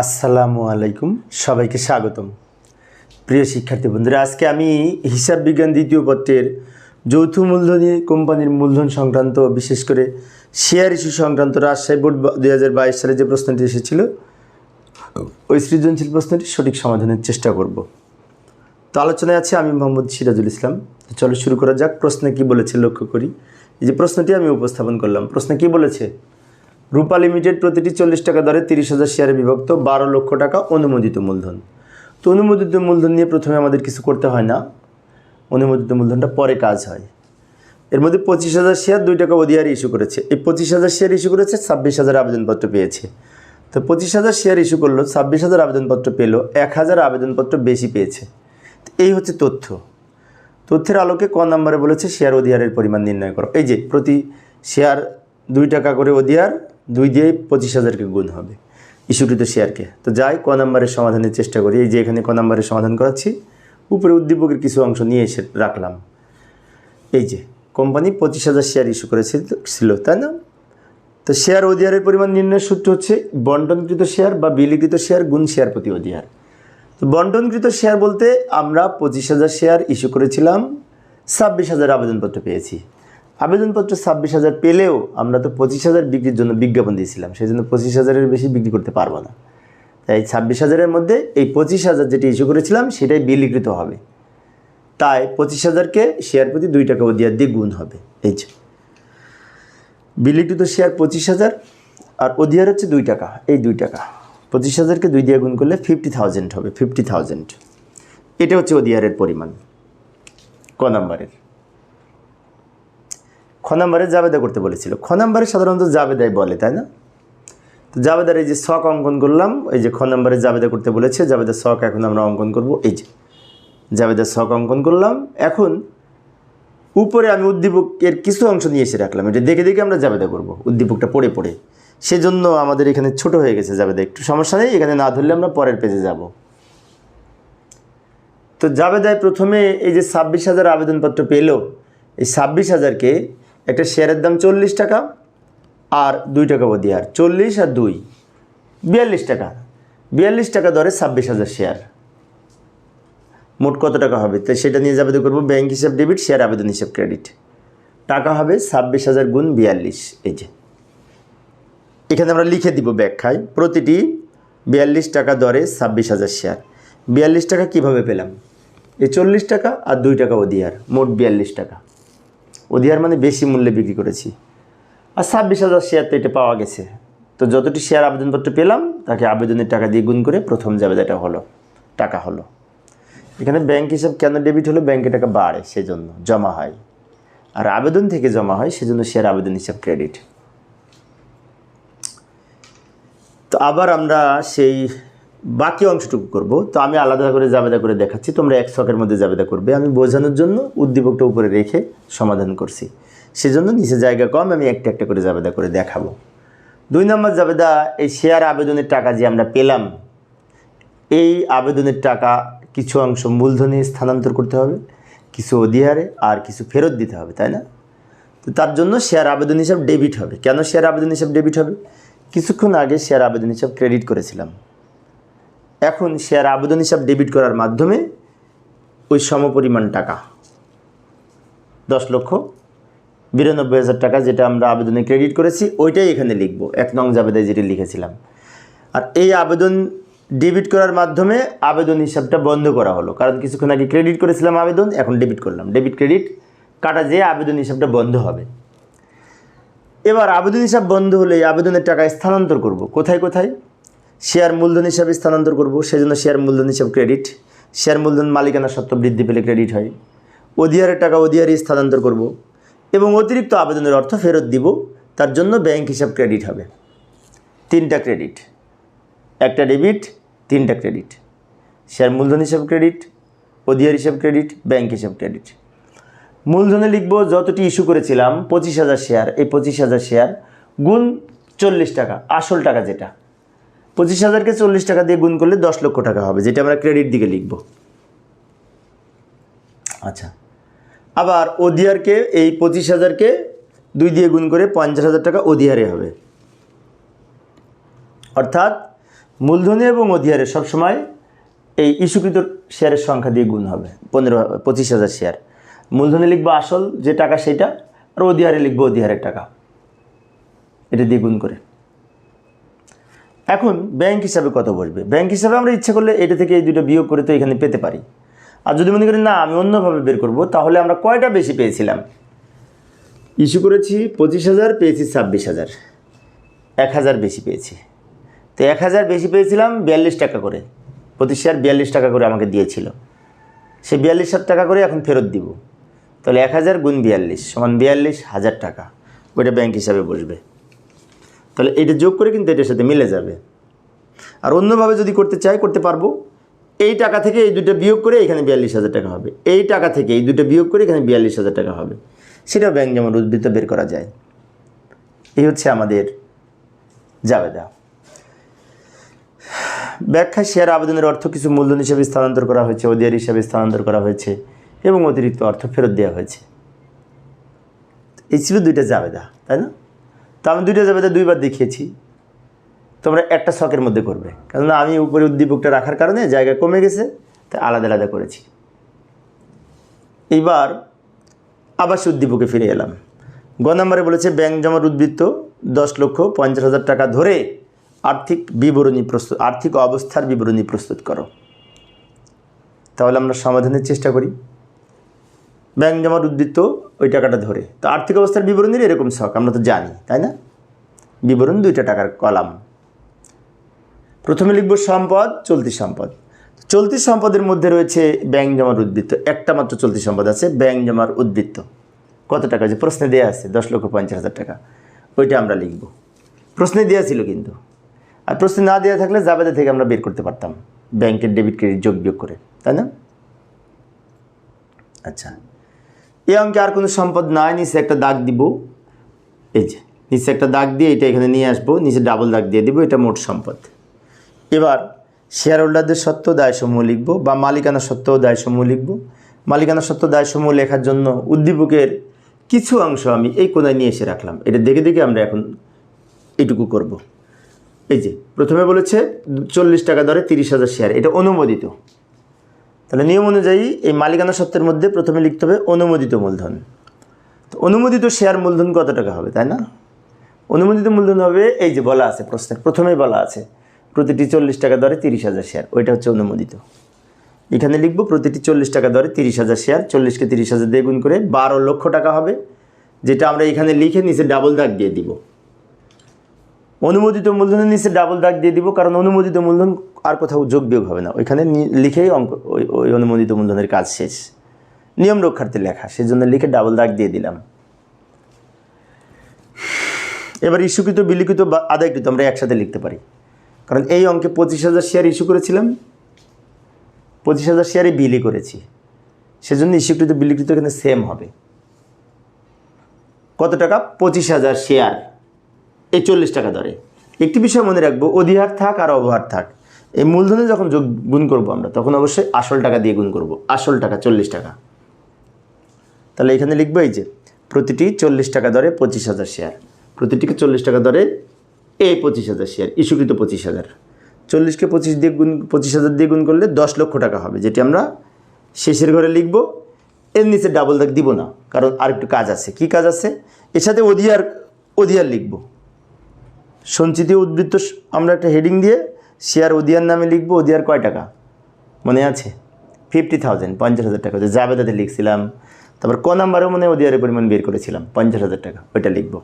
আসসালামু আলাইকুম, সবাইকে স্বাগতম। প্রিয় শিক্ষার্থী বন্ধুরা, আজকে আমি হিসাব বিজ্ঞান দ্বিতীয় পত্রের যৌথ মূলধনী কোম্পানির মূলধন সংক্রান্ত, বিশেষ করে শেয়ার ইস্যু সংক্রান্ত রাজশাহী বোর্ড দুই হাজার বাইশ সালে যে প্রশ্নটি এসেছিল, ওই সৃজনশীল প্রশ্নটি সঠিক সমাধানের চেষ্টা করব। তো আলোচনায় আছে আমি মোহাম্মদ সিরাজুল ইসলাম। চলো শুরু করা যাক, প্রশ্নে কি বলেছে লক্ষ্য করি। এই যে প্রশ্নটি আমি উপস্থাপন করলাম, প্রশ্নে কি বলেছে? রূপা লিমিটেড প্রতিটি চল্লিশ টাকা দরে তিরিশ হাজার শেয়ারে বিভক্ত, বারো লক্ষ টাকা অনুমোদিত মূলধন। তো অনুমোদিত মূলধন নিয়ে প্রথমে আমাদের কিছু করতে হয় না। অনুমোদিত মূলধনটা পরে কাজ হয়। এর মধ্যে পঁচিশ হাজার শেয়ার দুই টাকা অধিয়ার ইস্যু করেছে। এই পঁচিশ হাজার শেয়ার ইস্যু করেছে, ছাব্বিশ হাজার আবেদনপত্র পেয়েছে। তো পঁচিশ হাজার শেয়ার ইস্যু করল, ছাব্বিশ হাজার আবেদনপত্র পেল, এক হাজার আবেদনপত্র বেশি পেয়েছে। এই হচ্ছে তথ্য। তথ্যের আলোকে ক নম্বরে বলেছে শেয়ার অধিয়ারের পরিমাণ নির্ণয় করো। এই যে প্রতি শেয়ার দুই টাকা করে অধিয়ার দুই দিয়ে পঁচিশ হাজারকে গুণ হবে। ইস্যুকৃত শেয়ারকে। তো যাই, ক নম্বরের সমাধানের চেষ্টা করি। এই যে এখানে ক নম্বরের সমাধান করাচ্ছি, উপরে উদ্দীপকের কিছু অংশ নিয়ে এসে রাখলাম। এই যে, কোম্পানি পঁচিশ হাজার শেয়ার ইস্যু করেছিল, ছিল, তাই না? তো শেয়ার অধিয়ারের পরিমাণ নির্ণয়ের সূত্র হচ্ছে বন্টনকৃত শেয়ার বা বিলিকৃত শেয়ার গুণ শেয়ার প্রতি অধিয়ার তো বন্টনকৃত শেয়ার বলতে আমরা পঁচিশ হাজার শেয়ার ইস্যু করেছিলাম, ছাব্বিশ হাজার আবেদনপত্র পেয়েছি। আবেদনপত্র ছাব্বিশ হাজার পেলেও আমরা তো পঁচিশ হাজার বিক্রির জন্য বিজ্ঞাপন দিয়েছিলাম সেই জন্য পঁচিশ হাজারের বেশি বিক্রি করতে পারব না। তাই ছাব্বিশ হাজারের মধ্যে এই পঁচিশ হাজার যেটি ইস্যু করেছিলাম, সেটাই বিলিকৃত হবে। তাই পঁচিশ হাজারকে শেয়ার প্রতি দুই টাকা অধিয়ার দিয়ে গুণ হবে। এই যে। বিলিকৃত শেয়ার পঁচিশ হাজার, আর অধিয়ার হচ্ছে দুই টাকা, এই দুই টাকা। পঁচিশ হাজারকে দুই দিয়ে গুণ করলে ফিফটি থাউজেন্ড হবে ফিফটি থাউজেন্ড এটা হচ্ছে অধিয়ারের পরিমাণ, ক নাম্বারের। খ নাম্বারে জাবেদা করতে বলেছিল। খ নাম্বারে সাধারণত জাবেদাই বলে, তাই না? তো জাবেদার এই যে শখ অঙ্কন করলাম, এই যে খ নাম্বারে জাবেদা করতে বলেছে, জাবেদার শখ এখন আমরা অঙ্কন করব, এই যে জাবেদার শখ অঙ্কন করলাম। এখন উপরে আমি উদ্দীপকের কিছু অংশ নিয়ে এসে রাখলাম এটা দেখে দেখে আমরা জাবেদা করব, উদ্দীপকটা পড়ে পড়ে। সেজন্য আমাদের এখানে ছোট হয়ে গেছে জাবেদা, একটু সমস্যা নেই, এখানে না ধরলে আমরা পরের পেজে যাব। তো জাবেদায় প্রথমে এই যে ছাব্বিশ হাজার আবেদনপত্র পেল, এই ছাব্বিশ হাজারকে একটা শেয়ারের দাম চল্লিশ টাকা আর দুই টাকা আর, চল্লিশ আর দুই, বিয়াল্লিশ টাকা। বিয়াল্লিশ টাকা দরে ছাব্বিশ হাজার শেয়ার। মোট কত টাকা হবে? তো সেটা নিয়ে যাবে করব ব্যাংক হিসাব ডেবিট, শেয়ার আবেদন হিসাব ক্রেডিট। টাকা হবে ছাব্বিশ হাজার গুণ বিয়াল্লিশ, এই যে। এখানে আমরা লিখে দিব ব্যাখ্যায়, প্রতিটি বিয়াল্লিশ টাকা দরে ছাব্বিশ হাজার শেয়ার। বিয়াল্লিশ টাকা কীভাবে পেলাম? এই চল্লিশ টাকা আর দুই টাকা অধিয়ার মোট বিয়াল্লিশ টাকা। অধিয়ার মানে বেশি মূল্যে বিক্রি করেছি। আর ছাব্বিশ হাজার শেয়ার তো এটা পাওয়া গেছে। তো যতটি শেয়ার আবেদনপত্র পেলাম, তাকে আবেদনের টাকা দিয়ে গুণ করে প্রথম যাবে জাবেদাটা হলো, টাকা হলো। এখানে ব্যাংক হিসাব কেন ডেবিট হলো? ব্যাংকে টাকা বাড়ে সেজন্য জমা হয়। আর আবেদন থেকে জমা হয় সেজন্য শেয়ার আবেদন হিসাব ক্রেডিট তো আবার আমরা সেই বাকি অংশটুকু করব। তো আমি আলাদা করে জাবেদা করে দেখাচ্ছি, তোমরা এক ছকের মধ্যে জাবেদা করবে। আমি বোঝানোর জন্য উদ্দীপকটা উপরে রেখে সমাধান করছি। সেজন্য নিচে জায়গা কম, আমি একটা একটা করে জাবেদা করে দেখাবো। দুই নম্বর জাবেদা, এই শেয়ার আবেদনের টাকা যে আমরা পেলাম, এই আবেদনের টাকা কিছু অংশ মূলধনে স্থানান্তর করতে হবে, কিছু অধিহারে আর কিছু ফেরত দিতে হবে, তাই না? তো তার জন্য শেয়ার আবেদন হিসাব ডেবিট হবে। কেন শেয়ার আবেদন হিসাব ডেবিট হবে? কিছুক্ষণ আগে শেয়ার আবেদন হিসাব ক্রেডিট করেছিলাম। এখন শেয়ার আবেদন হিসাব ডেবিট করার মাধ্যমে ওই সমপরিমাণ টাকা। দশ লক্ষ বিরানব্বই হাজার টাকা যেটা আমরা আবেদনে ক্রেডিট করেছি, ওইটাই এখানে লিখব। এক নং জাবেদায় যেটি লিখেছিলাম। আর এই আবেদন ডেবিট করার মাধ্যমে আবেদন হিসাবটা বন্ধ করা হলো। কারণ কিছুক্ষণ আগে ক্রেডিট করেছিলাম আবেদন, এখন ডেবিট করলাম। ডেবিট ক্রেডিট কাটা যেয়ে আবেদন হিসাবটা বন্ধ হবে। এবার আবেদন হিসাব বন্ধ হলে আবেদনের টাকা স্থানান্তর করব। কোথায় কোথায়? শেয়ার মূলধন হিসাবে স্থানান্তর করব, সেজন্য শেয়ার মূলধন হিসাব ক্রেডিট শেয়ার মূলধন মালিকানা সত্ত্ব বৃদ্ধি পেলে ক্রেডিট হয়। অধিয়ারের টাকা অধিয়ারে স্থানান্তর করব এবং অতিরিক্ত আবেদনের অর্থ ফেরত দিব, তার জন্য ব্যাংক হিসাব ক্রেডিট হবে। তিনটা ক্রেডিট একটা ডেবিট তিনটা ক্রেডিট শেয়ার মূলধন হিসাব ক্রেডিট অধিয়ার হিসাব ক্রেডিট ব্যাংক হিসাব ক্রেডিট মূলধনে লিখব, যতটি ইস্যু করেছিলাম, পঁচিশ হাজার শেয়ার এই পঁচিশ হাজার শেয়ার গুণ চল্লিশ টাকা, আসল টাকা যেটা। পঁচিশ হাজারকে চল্লিশ টাকা দিয়ে গুণ করলে দশ লক্ষ টাকা হবে, যেটা আমরা ক্রেডিট দিকে লিখব। আচ্ছা আবার অধিয়ারকে এই পঁচিশ হাজারকে দুই দিয়ে গুণ করে পঞ্চাশ হাজার টাকা অধিয়ারে হবে। অর্থাৎ মূলধনী এবং অধিহারে সবসময় এই ইস্যুকৃত শেয়ারের সংখ্যা দিয়ে গুণ হবে, পনেরো, পঁচিশ হাজার শেয়ার। মূলধনে লিখব আসল যে টাকা সেটা, আর অধিহারে লিখব অধিহারের টাকা। এটা দিয়ে গুণ করে। এখন ব্যাংক হিসাবে কত বসবে? ব্যাংক হিসাবে আমরা ইচ্ছা করলে এটা থেকে এই দুটো বিয়োগ করে তো এখানে পেতে পারি। আর যদি মনে করি না, আমি অন্যভাবে বের করব, তাহলে আমরা কয়টা বেশি পেয়েছিলাম? ইস্যু করেছি পঁচিশ হাজার, পেয়েছি ছাব্বিশ হাজার। এক হাজার বেশি পেয়েছি। তো এক হাজার বেশি পেয়েছিলাম বিয়াল্লিশ টাকা করে। প্রতি শেয়ার বিয়াল্লিশ টাকা করে আমাকে দিয়েছিল। সে বিয়াল্লিশ হাজার টাকা করে এখন ফেরত দিব। তাহলে এক হাজার গুণ বিয়াল্লিশ সমান বিয়াল্লিশ হাজার টাকা। ওইটা ব্যাংক হিসাবে বসবে। তাহলে এটা যোগ করে কিন্তু এটার সাথে মিলে যাবে। আর অন্যভাবে যদি করতে চাই, করতে পারব। এই টাকা থেকে এই দুটো বিয়োগ করে এখানে বিয়াল্লিশ হাজার টাকা হবে। এই টাকা থেকে এই দুটো বিয়োগ করে এখানে বিয়াল্লিশ হাজার টাকা হবে। সেটাও ব্যাংক যেমন উদ্বৃত্ত বের করা যায়। এই হচ্ছে আমাদের জাবেদা। ব্যাখ্যা, শেয়ার আবেদনের অর্থ কিছু মূলধন হিসেবে স্থানান্তর করা হয়েছে অধিয়ার হিসাবে স্থানান্তর করা হয়েছে এবং অতিরিক্ত অর্থ ফেরত দেওয়া হয়েছে। এই ছিল দুইটা জাবেদা, তাই না? তো আমি দুইটা জাবেদা দুইবার দেখিয়েছি। তোমরা একটা শখের মধ্যে করবে। কেননা আমি উপরে উদ্দীপকটা রাখার কারণে জায়গা কমে গেছে তাই আলাদা আলাদা করেছি। এইবার আবার উদ্দীপকে ফিরে এলাম। গ নম্বরে বলেছে, ব্যাংক জমার উদ্বৃত্ত দশ লক্ষ পঞ্চাশ হাজার টাকা ধরে আর্থিক বিবরণী প্রস্তুত, আর্থিক অবস্থার বিবরণী প্রস্তুত করো। তাহলে আমরা সমাধানের চেষ্টা করি। ব্যাংক জমার উদ্বৃত্ত ওই টাকাটা ধরে। তো আর্থিক অবস্থার বিবরণীর এরকম শখ, আমরা তো জানি, তাই না? বিবরণ দুইটা টাকার কলাম। প্রথমে লিখব সম্পদ, চলতি সম্পদ। চলতি সম্পদের মধ্যে রয়েছে ব্যাংক জমার উদ্বৃত্ত। একটা মাত্র চলতি সম্পদ আছে, ব্যাংক জমার উদ্বৃত্ত। কত টাকা? যে প্রশ্নে দেওয়া আছে, দশ লক্ষ পঞ্চাশ হাজার টাকা। ওইটা আমরা লিখব। প্রশ্নে দেওয়া ছিল কিন্তু। আর প্রশ্নে না দেওয়া থাকলে জাবেদা থেকে আমরা বের করতে পারতাম। ব্যাংকের ডেবিট ক্রেডিট যোগ বিয়োগ করে, তাই না? আচ্ছা। এই অঙ্কে আর কোনো সম্পদ নাই, নিচে একটা দাগ দিব। এই যে, নিচে একটা দাগ দিয়ে এটা এখানে নিয়ে আসব, নিচে ডাবল দাগ দিয়ে দিব, এটা মোট সম্পদ। এবার শেয়ার হোল্ডারদের সত্ত্ব দায়সমূহ লিখব বা মালিকানা সত্ত্ব দায়সমূহ লিখব। মালিকানা সত্ত্ব দায়সমূহ লেখার জন্য উদ্দীপকের কিছু অংশ আমি এই কোনায় নিয়ে এসে রাখলাম। এটা দেখে দেখে আমরা এখন এটুকু করব। এই যে, প্রথমে বলেছে চল্লিশ টাকা দরে তিরিশ হাজার শেয়ার এটা অনুমোদিত। তাহলে নিয়ম অনুযায়ী এই মালিকানা সত্ত্বের মধ্যে প্রথমে লিখতে হবে অনুমোদিত মূলধন। তো অনুমোদিত শেয়ার মূলধন কত টাকা হবে, তাই না? অনুমোদিত মূলধন হবে এই যে বলা আছে প্রশ্নের, প্রথমেই বলা আছে, প্রতিটি চল্লিশ টাকা দরে তিরিশ হাজার শেয়ার ওইটা হচ্ছে অনুমোদিত। এখানে লিখব প্রতিটি চল্লিশ টাকা দরে তিরিশ হাজার শেয়ার চল্লিশকে তিরিশ হাজার দিয়ে গুণ করে বারো লক্ষ টাকা হবে, যেটা আমরা এখানে লিখে নিচে ডাবল দাগ দিয়ে দিব। অনুমোদিত মূলধনের নিচে ডাবল দাগ দিয়ে দিব, কারণ অনুমোদিত মূলধন আর কোথাও যোগ বিয়োগ হবে না। ওইখানে লিখেই অঙ্ক ওই অনুমোদিত মূলধনের কাজ শেষ। নিয়ম রক্ষার্থে লেখা, সেজন্য লিখে ডাবল দাগ দিয়ে দিলাম। এবার ইস্যুকৃত, বিলিখিত বা আদায়কৃত আমরা একসাথে লিখতে পারি। কারণ এই অঙ্কে পঁচিশ হাজার শেয়ার ইস্যু করেছিলাম। পঁচিশ হাজার শেয়ারই বিলি করেছি। সেজন্য ইস্যুকৃত বিলিকৃত এখানে সেম হবে। কত টাকা? পঁচিশ হাজার শেয়ার এই চল্লিশ টাকা দরে। একটি বিষয় মনে রাখব, অধিহার থাক আর অবহার থাক। এই মূলধনে যখন যোগ, গুণ করব আমরা, তখন অবশ্যই আসল টাকা দিয়ে গুণ করব। আসল টাকা চল্লিশ টাকা। তাহলে এখানে লিখব এই যে, প্রতিটি চল্লিশ টাকা দরে পঁচিশ হাজার শেয়ার। প্রতিটিকে চল্লিশ টাকা দরে এই পঁচিশ হাজার শেয়ার, ইস্যুকৃত পঁচিশ হাজার। চল্লিশকে পঁচিশ দিয়ে গুণ, পঁচিশ হাজার দিয়ে গুণ করলে দশ লক্ষ টাকা হবে, যেটি আমরা শেষের ঘরে লিখব। এর নিচে ডাবল দাগ দিব না, কারণ আরেকটু কাজ আছে। কি কাজ আছে? এর সাথে অধিয়ার অধিয়ার লিখব। সঞ্চিত উদ্বৃত্ত আমরা একটা হেডিং দিয়ে শেয়ার ওদিয়ার নামে লিখব, ওদিয়ার কয় টাকা? মনে আছে? ফিফটি থাউজেন্ড পঞ্চাশ হাজার টাকা। যে জাবেদাতে লিখছিলাম। তারপর ক নাম্বারেও মনে অধিয়ারের পরিমাণ বের করেছিলাম? পঞ্চাশ হাজার টাকা। ওইটা লিখব।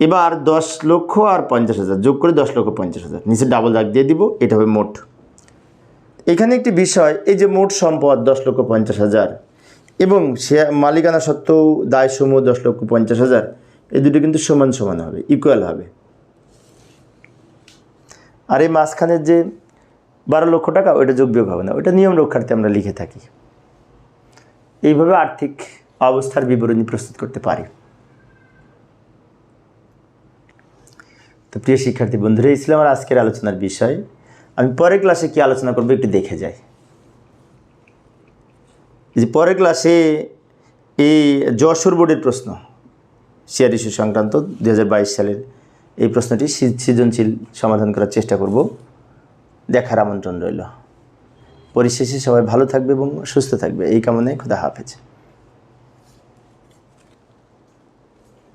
এবার দশ লক্ষ আর পঞ্চাশ হাজার। যোগ করে দশ লক্ষ পঞ্চাশ হাজার। নিচে ডাবল দাগ দিয়ে দিব, এটা হবে মোট। এখানে একটি বিষয়, এই যে মোট সম্পদ দশ লক্ষ পঞ্চাশ হাজার এবং সে মালিকানা সত্ত্বেও দায় সমূহ দশ লক্ষ পঞ্চাশ হাজার। এই দুটো কিন্তু সমান সমান হবে ইকুয়াল হবে। আর এই মাঝখানের যে বারো লক্ষ টাকা, ওইটা যোগ্য হবে না। ওইটা নিয়ম রক্ষার্থে আমরা লিখে থাকি। এইভাবে আর্থিক অবস্থার বিবরণী প্রস্তুত করতে পারি। তো প্রিয় শিক্ষার্থী বন্ধুরা, এই ছিল আমার আজকের আলোচনার বিষয়। আমি পরের ক্লাসে কি আলোচনা করব একটু দেখে যাই। যে পরের ক্লাসে এই যশোর বোর্ডের প্রশ্ন। শেয়ার ইস্যু সংক্রান্ত দু হাজার বাইশ সালের এই প্রশ্নটি সৃজনশীল সমাধান করার চেষ্টা করব। দেখার আমন্ত্রণ রইল। পরিশেষে সবাই ভালো থাকবে এবং সুস্থ থাকবে। এই কামনায় খোদা হাফেজ।